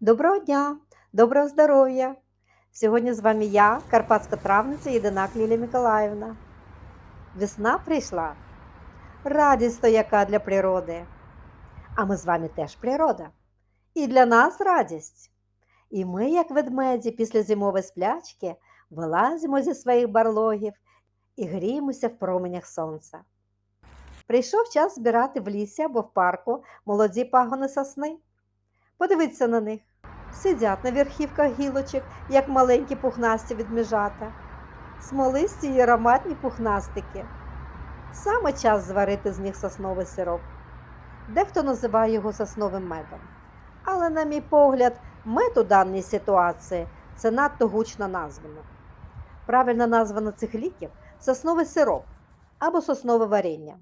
Доброго дня, доброго здоров'я! Сьогодні з вами я, карпатська травниця Єдинак Лілія Миколаївна. Весна прийшла. Радість то яка для природи. А ми з вами теж природа. І для нас радість. І ми, як ведмеді, після зимової сплячки, вилазимо зі своїх барлогів і гріємося в променях сонця. Прийшов час збирати в лісі або в парку молоді пагони сосни. Подивіться на них. Сидять на верхівках гілочок, як маленькі пухнасті відміжата, смолисті й ароматні пухнастики. Саме час зварити з них сосновий сироп. Дехто називає його сосновим медом. Але, на мій погляд, мед у даній ситуації це надто гучно названо. Назва цих ліків сосновий сироп або соснове варення.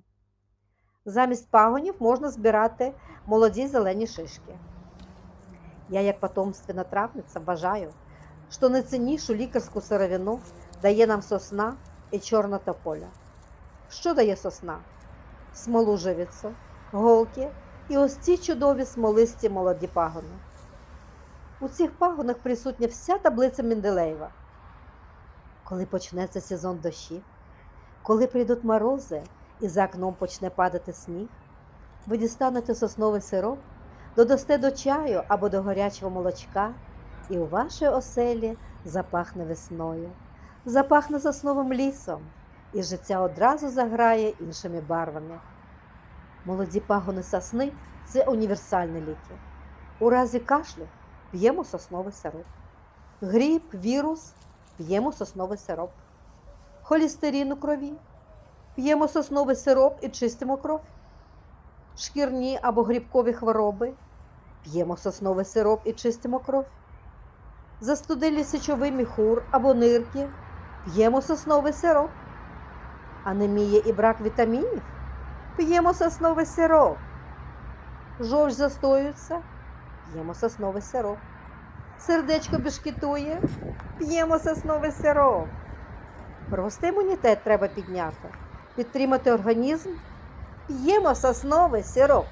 Замість пагонів можна збирати молоді зелені шишки. Я, як потомственна травниця, вважаю, що найціннішу лікарську сировину дає нам сосна і чорна тополя. Що дає сосна? Смолу живицю, голки і ось ці чудові смолисті молоді пагони. У цих пагонах присутня вся таблиця Менделеєва. Коли почнеться сезон дощів, коли прийдуть морози і за окном почне падати сніг, ви дістанете сосновий сироп додасте до чаю або до гарячого молочка, і у вашій оселі запахне весною, запахне сосновим лісом, і життя одразу заграє іншими барвами. Молоді пагони сосни це універсальні ліки. У разі кашлю п'ємо сосновий сироп. Гріб, вірус п'ємо сосновий сироп. Холістерин у крові п'ємо сосновий сироп і чистимо кров. Шкірні або грибкові хвороби п'ємо сосновий сироп і чистимо кров. Застудили сечовий міхур або нирки, п'ємо сосновий сироп. Анемія і брак вітамінів п'ємо сосновий сироп. Жовч застоюється, п'ємо сосновий сироп. Сердечко бешкетує, п'ємо сосновий сироп. Просто імунітет треба підняти, підтримати організм, п'ємо сосновий сироп.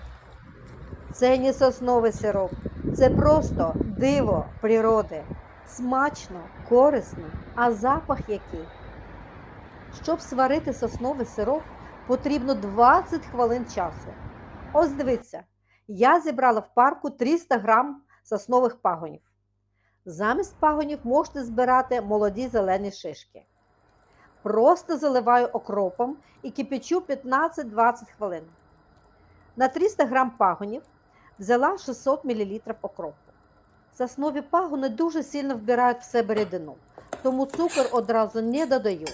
Це не сосновий сироп, це просто диво природи. Смачно, корисно, а запах який. Щоб сварити сосновий сироп, потрібно 20 хвилин часу. Ось дивіться, я зібрала в парку 300 грам соснових пагонів. Замість пагонів можете збирати молоді зелені шишки. Просто заливаю окропом і кипячу 15-20 хвилин. На 300 грам пагонів взяла 600 мл окропу. Соснові пагони дуже сильно вбирають в себе рідину, тому цукор одразу не додаю.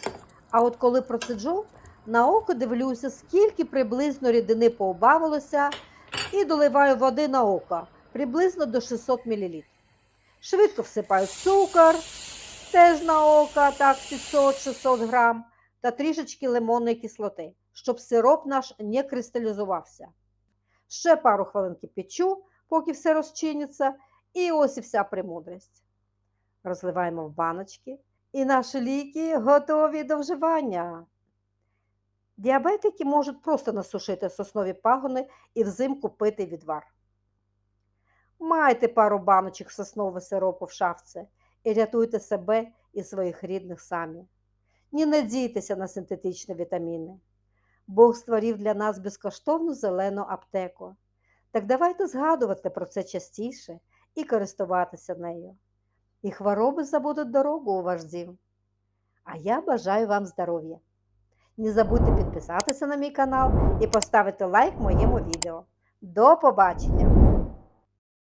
А от коли процеджу, на око дивлюся, скільки приблизно рідини поубавилося, і доливаю води на око приблизно до 600 мл. Швидко всипаю цукор, теж на око, так 500-600 грам, та трішечки лимонної кислоти, щоб сироп наш не кристалізувався. Ще пару хвилин кипячу, поки все розчиниться, і ось і вся премудрість. Розливаємо в баночки, і наші ліки готові до вживання. Діабетики можуть просто насушити соснові пагони і взимку пити відвар. Майте пару баночок соснового сиропу в шафці і рятуйте себе і своїх рідних самі. Не надійтеся на синтетичні вітаміни. Бог створив для нас безкоштовну зелену аптеку. Так давайте згадувати про це частіше і користуватися нею. І хвороби забудуть дорогу у ваш дім. А я бажаю вам здоров'я. Не забудьте підписатися на мій канал і поставити лайк моєму відео. До побачення!